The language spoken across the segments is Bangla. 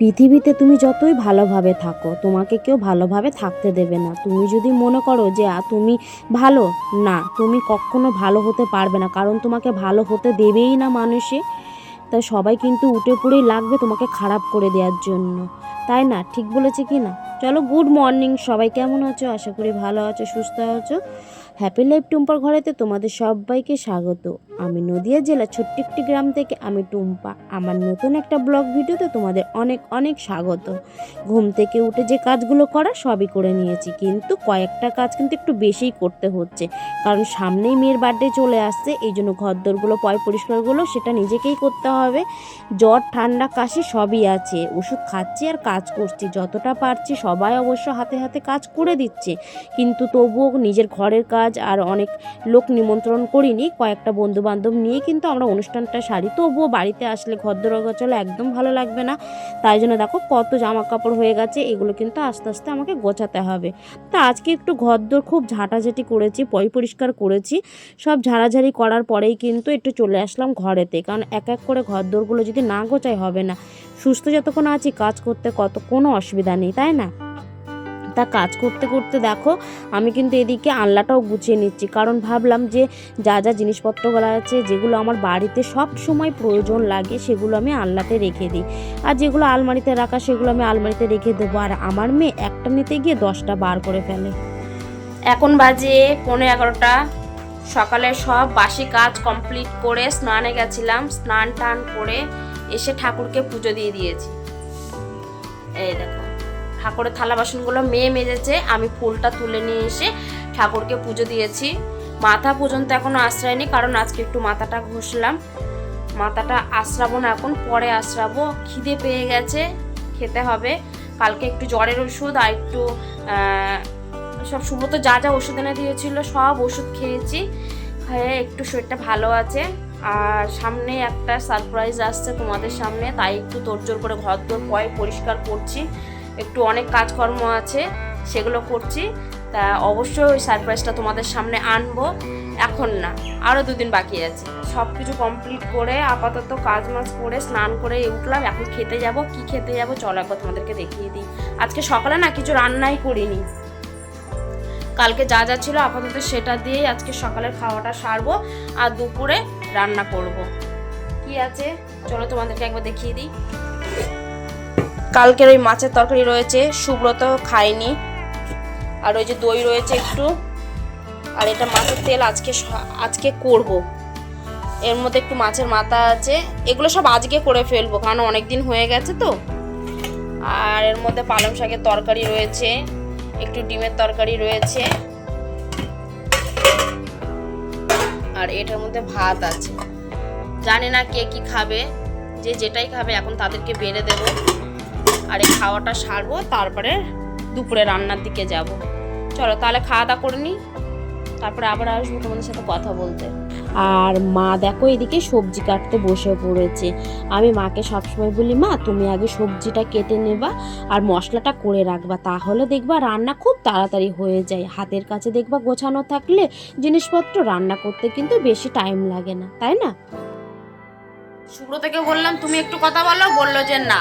পৃথিবীতে তুমি যতই ভালোভাবে থাকো, তোমাকে কেউ ভালোভাবে থাকতে দেবে না। তুমি যদি মনে করো যে তুমি ভালো, না, তুমি কখনো ভালো হতে পারবে না, কারণ তোমাকে ভালো হতে দেবেই না মানুষে। তা সবাই কিন্তু উঠে পড়েই লাগবে তোমাকে খারাপ করে দেওয়ার জন্য। তাই না? ঠিক বলেছে কি না? চলো গুড মর্নিং সবাই কেমন আছো? আশা করি ভালো আছো, সুস্থ আছো। হ্যাপি লাইফ টুম্পার ঘরেতে তোমাদের সবাইকে স্বাগত। আমি নদিয়া জেলার ছোট্ট একটি গ্রাম থেকে আমি টুম্পা। আমার নতুন একটা ব্লগ ভিডিওতে তোমাদের অনেক অনেক স্বাগত। ঘুম থেকে উঠে যে কাজগুলো করা সবই করে নিয়েছি, কিন্তু কয়েকটা কাজ কিন্তু একটু বেশিই করতে হচ্ছে। কারণ সামনেই মেয়ের বার্থডে চলে আসছে, এই জন্য ঘরদোরগুলো, পয় পরিষ্কারগুলো সেটা নিজেকেই করতে হবে। জ্বর, ঠান্ডা, কাশি সবই আছে। ওষুধ খাচ্ছি আর কাজ করছি। যতটা পারছি সবাই অবশ্য হাতে হাতে কাজ করে দিচ্ছে। কিন্তু তবুও নিজের ঘরের কাজ আর অনেক লোক নিমন্ত্রণ করিনি। কয়েকটা বন্ধু বান্ধব নিয়ে কিন্তু আমরা অনুষ্ঠানটা সারি। তবুও বাড়িতে আসলে ঘরদোর চলে একদম ভালো লাগবে না। তাই জন্য দেখো কত জামা কাপড় হয়ে গেছে, এগুলো কিন্তু আস্তে আস্তে আমাকে গোছাতে হবে। তা আজকে একটু ঘরদোর খুব ঝাঁটাঝাঁটি করেছি, পয় পরিষ্কার করেছি। সব ঝাড়াঝাড়ি করার পরেই কিন্তু একটু চলে আসলাম ঘরেতে। কারণ এক এক করে ঘরদোরগুলো যদি না গোছাই হবে না, সুস্থ যতক্ষণ আছি, কাজ করতে কত কোনো অসুবিধা নেই, তাই না? তা কাজ করতে করতে দেখো, আমি কিন্তু এদিকে আনলাটাও গুছিয়ে নিচ্ছি। কারণ ভাবলাম যে যা যা জিনিসপত্রগুলো আছে, যেগুলো আমার বাড়িতে সব সময় প্রয়োজন লাগে, সেগুলো আমি আনলাতে রেখে দিই। আর যেগুলো আলমারিতে রাখা, সেগুলো আমি আলমারিতে রেখে দেবো। আর আমার মেয়ে একটা নিতে গিয়ে দশটা বার করে ফেলে। এখন বাজে পনেরো এগারোটা। সকালে সব বাসি কাজ কমপ্লিট করে স্নানে গেছিলাম, স্নান টান করে এসে ঠাকুরকে পুজো দিয়ে দিয়েছি। এই দেখো। ঠাকুরের থালা বাসনগুলো মেয়ে মেজেছে, আমি ফুলটা তুলে নিয়ে এসে ঠাকুরকে পুজো দিয়েছি। মাথা পর্যন্ত এখনও আশ্রয়নি, কারণ আজকে একটু মাথাটা ঘষলাম। মাথাটা আশ্রাবো না এখন, পরে আশ্রাবো। খিদে পেয়ে গেছে, খেতে হবে। কালকে একটু জ্বরের ওষুধ আর একটু সব সুব্রত যা যা ওষুধ এনে দিয়েছিল, সব ওষুধ খেয়েছি। খেয়ে একটু শরীরটা ভালো আছে। আর সামনে একটা সারপ্রাইজ আসছে তোমাদের সামনে, তাই একটু তোড়জোড় করে ঘর দোর পয় পরিষ্কার করছি। একটু অনেক কাজকর্ম আছে, সেগুলো করছি। তা অবশ্যই ওই সারপ্রাইজটা তোমাদের সামনে আনব। এখন না আরও দুদিন বাকি আছে। সব কিছু কমপ্লিট করে, আপাতত কাজ মাজ করে, স্নান করে উঠলাম। এখন খেতে যাব। কি খেতে যাব চলো একবার তোমাদেরকে দেখিয়ে দিই। আজকে সকালে না কিছু রান্নাই করিনি। কালকে যা যা ছিল আপাতত সেটা দিয়েই আজকে সকালের খাওয়াটা সারবো আর দুপুরে রান্না করব। কি আছে? চলো তোমাদেরকে একবার দেখিয়ে দিই। কালকের ওই মাছের তরকারি রয়েছে, সুব্রত খায়নি। আর ওই যে দই রয়েছে একটু। আর এটা মাছের তেল আজকে আজকে করব। এর মধ্যে একটু মাছের মাথা আছে। এগুলো সব আজকে করে ফেলব, কারণ অনেক দিন হয়ে গেছে তো। আর এর মধ্যে পালং শাকের তরকারি রয়েছে, একটু ডিমের তরকারি রয়েছে। আর এটার মধ্যে ভাত আছে। জানি না কে কি খাবে, যে যেটাই খাবে, এখন তাদেরকে বেড়ে দেবো। আর এই খাওয়াটা সারবো, তারপরে দুপুরে রান্নার দিকে যাব। চলো তাহলে খাওয়া দাওয়া করে নিই, তারপরে আবার আসব তোমাদের সাথে কথা বলতে। আর মা দেখো এদিকে সবজি কাটতে বসে পড়েছে। আমি মাকে সবসময় বলি, মা, তুমি আগে সবজিটা কেটে নেবা আর মশলাটা করে রাখবা, তাহলে দেখবা রান্না খুব তাড়াতাড়ি হয়ে যায়। হাতের কাছে দেখবা গোছানো থাকলে জিনিসপত্র রান্না করতে কিন্তু বেশি টাইম লাগে না, তাই না? সুব্রতকে বললাম, তুমি একটু কথা বলো। বলল যে, না।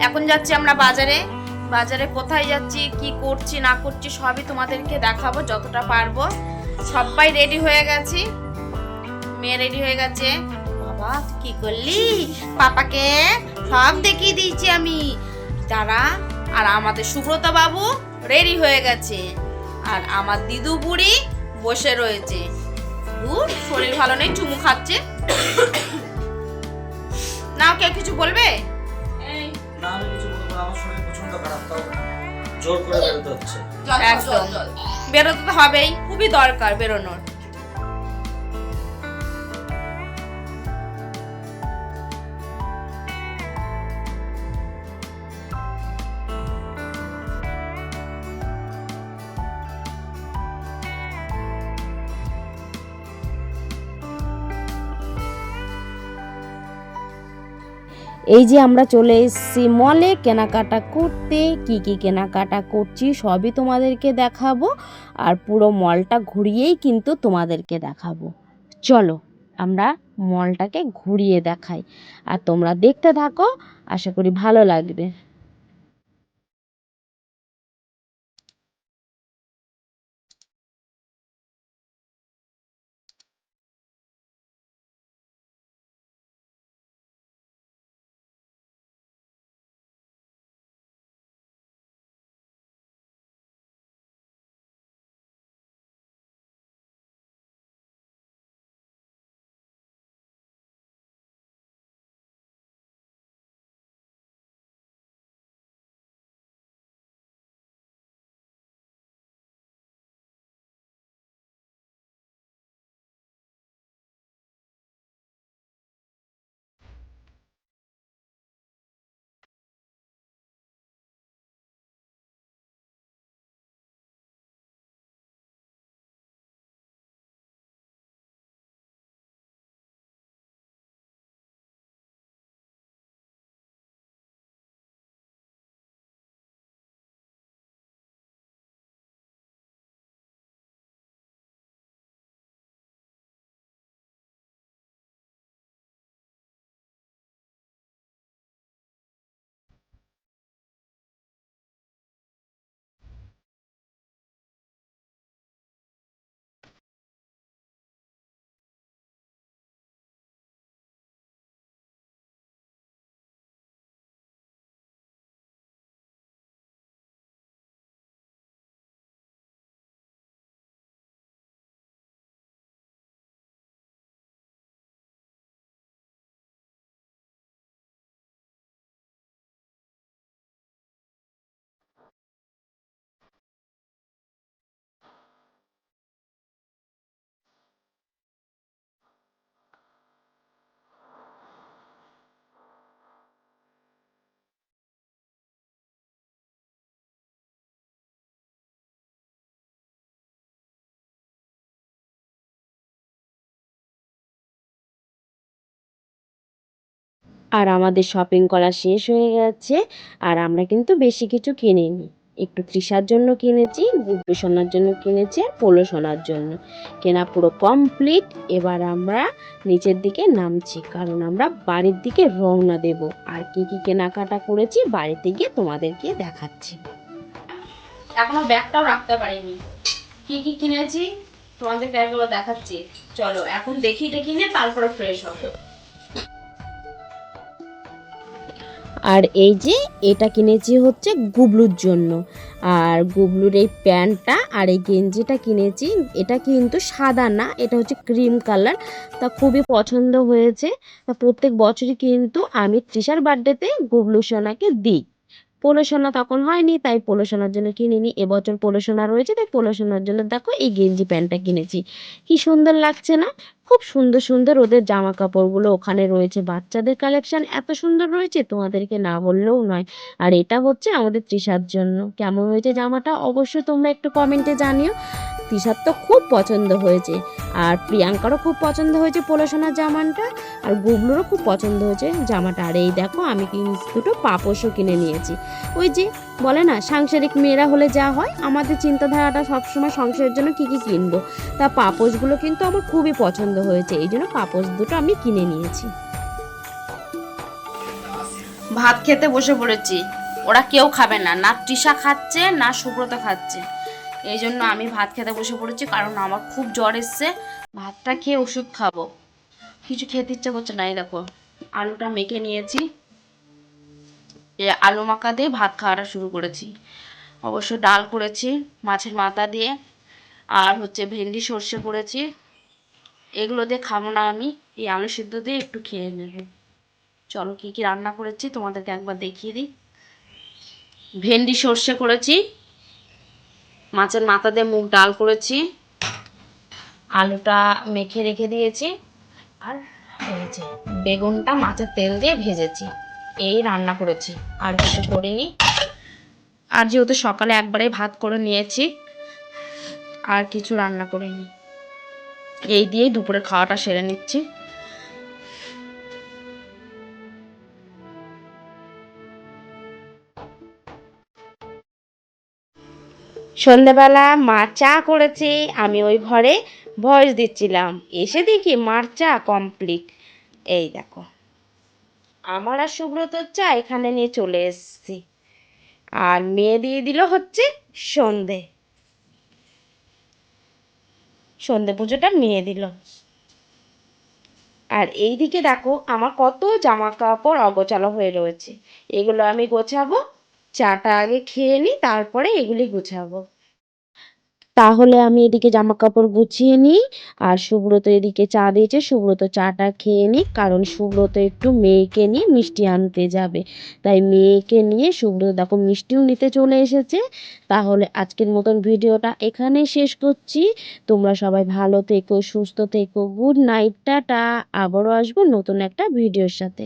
এখন যাচ্ছি আমরা বাজারে। বাজারে কোথায় যাচ্ছি, কি করছি, না করছি, সবই তোমাদেরকে দেখাবো যতটা পারব। সবাই রেডি হয়ে গেছি। মেয়ে রেডি হয়ে গেছে। বাবা কি করলি? পাপাকে সব দেখিয়ে দিয়েছি আমি। তারা আর আমাদের সুব্রত বাবু রেডি হয়ে গেছে। আর আমার দিদু বুড়ি বসে রয়েছে। শরীর ভালো নেই, চুমু খাচ্ছে। না কেউ কিছু বলবে? জোর করে বেরোতে একদম। বেরোতে হবেই খুবই দরকার বেরোনোর। এই যে আমরা চলে এসেছি মলে কেনাকাটা করতে। কি কি কেনাকাটা করছি সবই তোমাদেরকে দেখাবো। আর পুরো মলটা ঘুরিয়েই কিন্তু তোমাদেরকে দেখাবো। চলো, আমরা মলটাকে ঘুরিয়ে দেখাই। আর তোমরা দেখতে থাকো, আশা করি ভালো লাগবে। আর আমাদের শপিং করা শেষ হয়ে গেছে। আর আমরা কিন্তু বেশি কিছু কিনিনি। একটু তৃষার জন্য কিনেছি, গুড্ডু সোনার জন্য কিনেছি আর পোলো সোনার জন্য। কেনা পুরো কমপ্লিট এবার আমরা নিচের দিকে নামছি, কারণ আমরা বাড়ির দিকে রওনা দেব। আর কি কি কেনাকাটা করেছি বাড়িতে গিয়ে তোমাদেরকে দেখাচ্ছি। এখনও ব্যাগটাও রাখতে পারিনি। কি কি কিনেছি তোমাদের ব্যাগগুলো দেখাচ্ছি। চলো, এখন দেখি দেখি তারপরে ফ্রেশ হবে। আর এই যে এটা কিনেছি হচ্ছে গুবলুর জন্য। আর গুবলুর এই প্যান্টটা আর এই গেঞ্জিটা কিনেছি, এটা কিন্তু সাদা না, এটা হচ্ছে ক্রিম কালার। তা খুবই পছন্দ হয়েছে। প্রত্যেক বছরই কিন্তু আমি তৃষার বার্থডেতে গুবলু সোনাকে দিই। পোলো সোনা তখন হয়নি, তাই পোলো সোনার জন্য কিনিনি। এবছর পোলো সোনা রয়েছে, তাই পোলো সোনার জন্য দেখো এই গেঞ্জি প্যান্টটা কিনেছি। কি সুন্দর লাগছে না? খুব সুন্দর সুন্দর ওদের জামা কাপড়গুলো ওখানে রয়েছে। বাচ্চাদের কালেকশন এত সুন্দর রয়েছে, তোমাদেরকে না বললেও নয়। আর এটা হচ্ছে আমাদের তৃষার জন্য। কেমন হয়েছে জামাটা? অবশ্যই তোমরা একটু কমেন্টে জানিও। তৃষার তো খুব পছন্দ হয়েছে। আর প্রিয়াঙ্কারও খুব পছন্দ হয়েছে পোলোসোনার জামাটা, আর গুবলুরও খুব পছন্দ হয়েছে জামাটা। আর এই দেখো, আমি কিন্তু দুটো পাপোশও কিনে নিয়েছি। ওই যে, বলে না, সাংসারিক মেয়েরা হলে যা হয়, আমাদের চিন্তাধারাটা সবসময় সংসারের জন্য কী কী কিনবো। তা পাপোশগুলো কিন্তু আমার খুবই পছন্দ হয়েছে, এই জন্য পাপোশ দুটো আমি কিনে নিয়েছি। ভাত খেতে বসে পড়েছি, ওরা কেউ খাবে না না তৃষা খাচ্ছে, না সুব্রত খাচ্ছে। এই জন্য আমি ভাত খেতে বসে পড়েছি, কারণ আমার খুব জ্বর এসছে। ভাতটা খেয়ে ওষুধ খাব। কিছু খেতে ইচ্ছা করছে না, এই দেখো, আলুটা মেখে নিয়েছি। এ আলু মাখা দিয়ে ভাত খাওয়াটা শুরু করেছি। অবশ্য ডাল করেছি, মাছের মাথা দিয়ে, আর হচ্ছে ভেন্ডি, সর্ষে করেছি। এগুলো দিয়ে খাব না আমি, এই আলু সিদ্ধ দিয়ে একটু খেয়ে নেব। চলো কী কী রান্না করেছি তোমাদেরকে একবার দেখিয়ে দিই। ভেন্ডি, সর্ষে করেছি। মাছের মাথা দিয়ে মুগ ডাল করেছি। আলুটা মেখে রেখে দিয়েছি। আর এই বেগুনটা মাছের তেল দিয়ে ভেজেছি। এই রান্না করেছি। আর কিছু করিনি। আর যেহেতু সকালে একবারে ভাত করে নিয়েছি, আর কিছু রান্না করিনি। এই দিয়েই দুপুরে খাওয়াটা সেরে নিচ্ছি। সন্ধেবেলা মা চা করেছে, আমি ওই ঘরে ভয়েস দিচ্ছিলাম। এসে দেখি মার চা কমপ্লিট এই দেখো। আমার আর সুব্রতর চা এখানে নিয়ে চলে এসেছি। আর মেয়ে দিয়ে দিল হচ্ছে সন্ধে। সন্ধে পুজোটা মেয়ে দিল। আর এইদিকে দেখো, আমার কত জামা কাপড় অগোছালো হয়ে রয়েছে। এগুলো আমি গোছাবো চাটা আগে খেয়ে নিই তারপরে এগুলি গুছাবো। তাহলে আমি এদিকে জামা কাপড় গুছিয়ে নিই আর সুব্রত এদিকে চা দিয়েছে। সুব্রত চাটা খেয়ে নিই কারণ সুব্রত একটু মেয়েকে নিয়ে মিষ্টি আনতে যাবে। তাই মেয়েকে নিয়ে সুব্রত দেখো মিষ্টিও নিতে চলে এসেছে। তাহলে আজকের মতন ভিডিওটা এখানে শেষ করছি। তোমরা সবাই ভালো থেকো, সুস্থ থেকো, গুড নাইট, টাটা। আবারও আসব নতুন একটা ভিডিওর সাথে।